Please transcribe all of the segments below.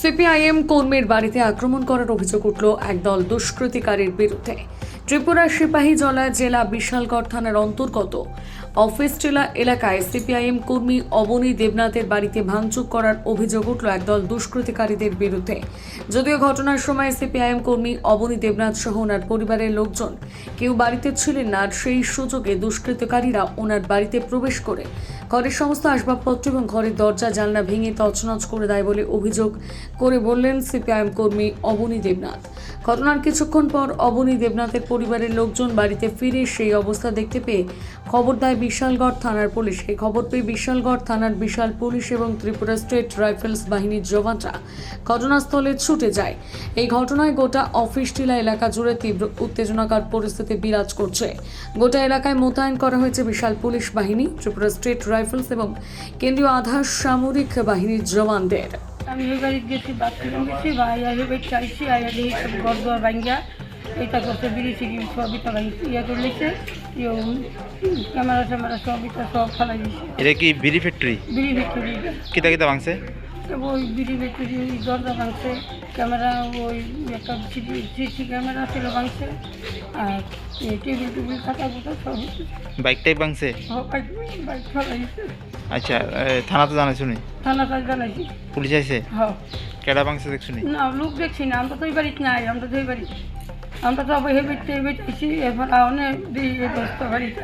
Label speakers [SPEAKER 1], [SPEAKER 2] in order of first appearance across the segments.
[SPEAKER 1] CPIM কর্মীর বাড়িতে আক্রমণ করার অভিযোগ উঠল একদল দুষ্কৃতিকারীর বিরুদ্ধে। ত্রিপুরার সিপাহীজলা জেলা বিশালগড় থানার অন্তর্গত অফিসটিলা এলাকায় সিপিআইএম কর্মী অবনী দেবনাথের বাড়িতে ভাঙচুর করার অভিযোগ উঠল একদল দুষ্কৃতিকারীদের বিরুদ্ধে। যদিও ঘটনার সময় সিপিআইএম কর্মী অবনী দেবনাথ সহ ওনার পরিবারের লোকজন কেউ বাড়িতে ছিলেন না, সেই সুযোগে দুষ্কৃতকারীরা ওনার বাড়িতে প্রবেশ করে ঘরের সমস্ত আসবাবপত্র এবং ঘরের দরজা, জানলা ভেঙে তছনছ করে দেয় বলে অভিযোগ করে বললেন সিপিআইএম কর্মী অবনী দেবনাথ। ঘটনার কিছুক্ষণ পর অবনী দেবনাথের পরিবারের লোকজন বাড়িতে ফিরে সেই অবস্থা দেখতে পেয়ে খবর দেয় বিশালগড় থানার পুলিশ। এই খবর পেয়ে বিশালগড় থানার বিশাল পুলিশ এবং ত্রিপুরা স্টেট রাইফেলস বাহিনীর জওয়ানরা ঘটনাস্থলে ছুটে যায়। এই ঘটনায় গোটা অফিস, টিলা এলাকা জুড়ে তীব্র উত্তেজনাকার পরিস্থিতি বিরাজ করছে। গোটা এলাকায় মোতায়েন করা হয়েছে বিশাল পুলিশ বাহিনী। ত্রিপুরা স্টেট রাইফেলস এবং কেন্দ্রীয় আধার সামরিক বাহিনীর জওয়ানদের।
[SPEAKER 2] আমি ওই বাড়িতে গেছি বাথরুম গেছি বা আইয়া এবার চাইছি আইয়া দেখি সব ঘর দুয়ার ভাঙ্গা এটা করতে বেরিয়েছি কি ইয়া সব ফেলাই দিয়েছে
[SPEAKER 3] এটা বিড়ি ফ্যাক্টরি
[SPEAKER 2] বিড়ি
[SPEAKER 3] কিতা কিতা ভাঙছে?
[SPEAKER 2] ওই ভিক্টরি ওই দরজা ভাঙছে ক্যামেরা ওই একটা সিসি ক্যামেরা ছিল ভাঙছে আর এই টেবিল টেবিল খাতা কুতা সব
[SPEAKER 3] বাইক টাইপ ভাঙছে?
[SPEAKER 2] বাইক বাইক
[SPEAKER 3] আচ্ছা থানা তো জানাই শুনি
[SPEAKER 2] থানা কাজ জানাইছি।
[SPEAKER 3] পুলিশ আইছে?
[SPEAKER 2] হ্যাঁ
[SPEAKER 3] কেডা ভাঙছে দেখ শুনি
[SPEAKER 2] না লোক দেখছি না আমরা তো ওই বাড়িতে নাই আমরা তো ওই বাড়ি আমরা তো আবার হেবিট টেবিট আইসি এরপর অনেক এই বস্তা বাড়িতে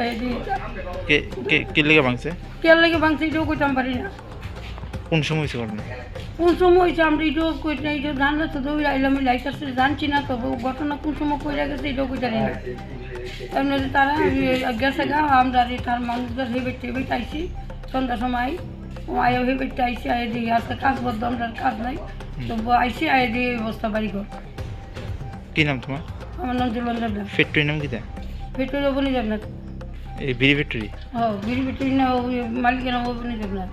[SPEAKER 3] কে কে কি লেগে ভাঙছে?
[SPEAKER 2] কেয়ার লাগে ভাঙছি এটাও কইতাম পারি না।
[SPEAKER 3] কোন সময় হয়েছে ঘটনা?
[SPEAKER 2] কোন সময় হয়েছে? আমরা এটাও কই না এটা জানলে তো দৌড় আইলাম এই লাইট আসছে জানছি না তো ঘটনা কোন সময় কইরা গেছে এটাও কই জানি না এমনি তারা ওই গেছে গা আমরা তার মানুষদের হেবিট টেবিট আইসি সন্ধ্যার সময়। ও আয়া হেবিট আইসি আয় দিই আজকে কাজ বদ্ধ আমরা কাজ নাই। তো আইসি আয় দিয়ে বস্তা বাড়ি ঘর
[SPEAKER 3] কি নাম তোমার?
[SPEAKER 2] আমার নাম জুলন দেবনাথ
[SPEAKER 3] ফ্যাক্টরি নাম কিতা
[SPEAKER 2] পেট্রোল বনি দেবনাথ
[SPEAKER 3] এই বিড়ি ফ্যাক্টরি?
[SPEAKER 2] ও বিড়ি পেট্রোল না মালিকের নাম বনি দেবনাথ